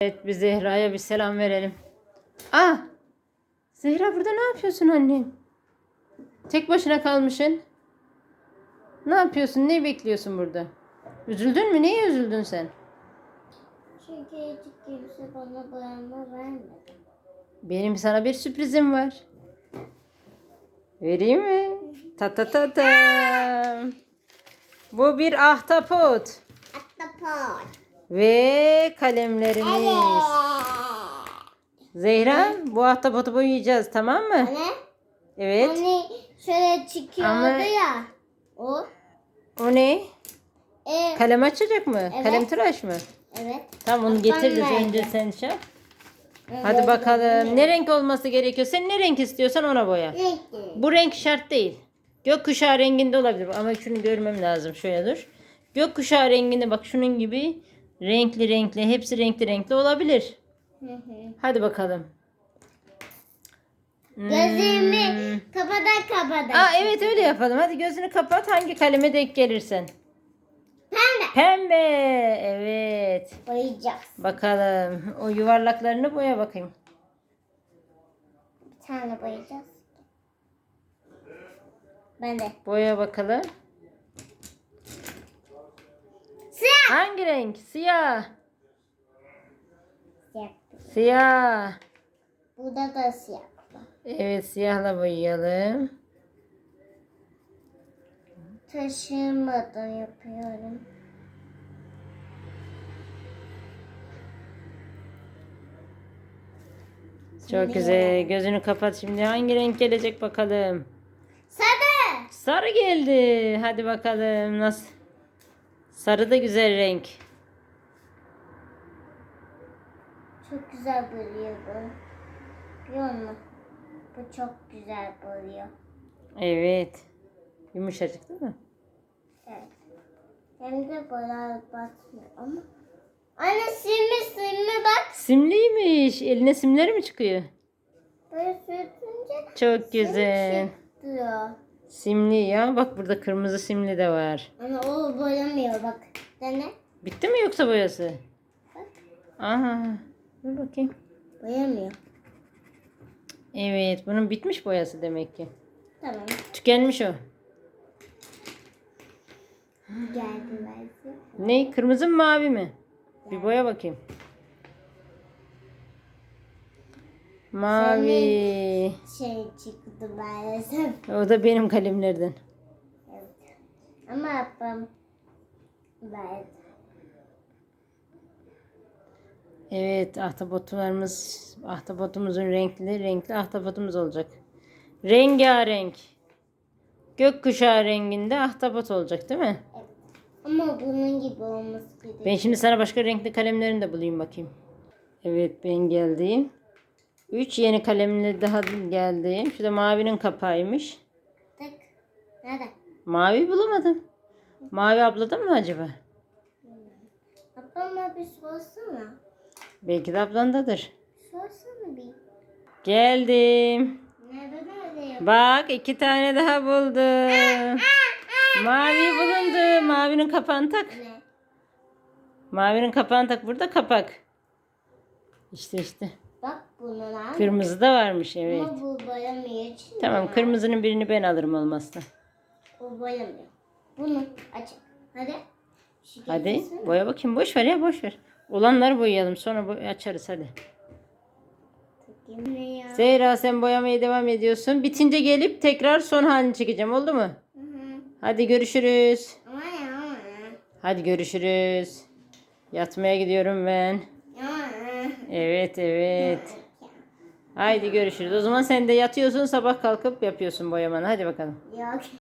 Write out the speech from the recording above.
Evet bir Zehra'ya bir selam verelim. Aa! Zehra burada ne yapıyorsun annen? Tek başına kalmışsın. Ne yapıyorsun? Ne bekliyorsun burada? Üzüldün mü? Neye üzüldün sen? Çünkü hiç kimse bana boyama vermedi. Benim sana bir sürprizim var. Vereyim mi? Ta ta ta ta. Bu bir ahtapot. Ahtapot. Ve kalemlerimiz. Zehra bu ahtapotu boyayacağız tamam mı? Anne. Evet. Hani şöyle çıkıyordu Ama- ya. O. O ne? E, Kalem açacak mı? Evet. Kalem tıraş mı? evet. Tamam onu getiririz önce sen şey. Evet. Hadi bakalım. Ne renk olması gerekiyor? Sen ne renk istiyorsan ona boya. Renkli. Bu renk şart değil. Gökkuşağı renginde olabilir ama şunu görmem lazım. Şöyle dur. Gökkuşağı renginde bak şunun gibi renkli renkli hepsi renkli renkli olabilir. Hı hı. Hadi bakalım. Hmm. Gözümü kapadan kapadan. Aa evet öyle yapalım. Hadi gözünü kapat hangi kaleme denk gelirsen. Pembe. Pembe. Evet. Boyayacağız. Bakalım. O yuvarlaklarını boya bakayım. Bir tane boyayacağız. Ben de. Boya bakalım. Siyah. Hangi renk? Siyah. Siyah. Siyah. Burada da siyah. Evet siyahla boyayalım. Taşımadan yapıyorum. Çok güzel. Gözünü kapat şimdi. Hangi renk gelecek bakalım. Sarı. Sarı geldi. Hadi bakalım nasıl? Sarı da güzel renk. Çok güzel boyuyor bu. Biliyor musun? Bu çok güzel boyuyor. Evet. Yumuşacık değil mi? Evet. Hem de boyalar batmıyor ama. Anne silme silme bak. Simliymiş. Eline simleri mi çıkıyor? Böyle sürtünce Çok güzel. diyor. Simli ya. Bak burada kırmızı simli de var. Ama o boyamıyor bak. Dene. Bitti mi yoksa boyası? Bak. Aha. Dur bakayım. Boyamıyor. Evet. Bunun bitmiş boyası demek ki. Tamam. Tükenmiş o. Geldi versin. Ne? Kırmızı mı mavi mi? Bir boya bakayım. Mavi. Şey çıktı maalesef. O da benim kalemlerden. Evet. Ama yapmam. Verdi. Evet ahtapotlarımız, ahtapotumuzun renkli, renkli ahtapotumuz olacak. Rengarenk. Gökkuşağı renginde ahtapot olacak değil mi? Evet. Ama bunun gibi olması gerekiyor. Ben şimdi sana başka renkli kalemlerini de bulayım bakayım. Evet ben geldim. Üç yeni kalemle daha geldim. Şu da mavinin kapağıymış. Tık. Nerede? Mavi bulamadım. Mavi abladan mı acaba? Babama bir sorsana. Belki de ablandadır. Sorsana bir. Geldim. Nerede nerede? Bak iki tane daha buldum. Mavi bulundu. Mavinin kapağını tak. Ne? Mavinin kapağını tak. Burada kapak. İşte işte. Bak bunu lan. Kırmızı da varmış evet. Ama bu boyamıyor için. Tamam kırmızının birini ben alırım olmazsa. O boyamıyor. Bunu aç. Hadi. Şu Hadi getirsene. boya bakayım. Boş ver ya boş ver. Olanları boyayalım sonra boy- açarız hadi. Zehra sen boyamaya devam ediyorsun. Bitince gelip tekrar son halini çekeceğim oldu mu? Hı hı. Hadi görüşürüz. Ama ya ama. Hadi görüşürüz. Yatmaya gidiyorum ben. Evet evet. Haydi görüşürüz. O zaman sen de yatıyorsun sabah kalkıp yapıyorsun boyamanı. Hadi bakalım. Yok.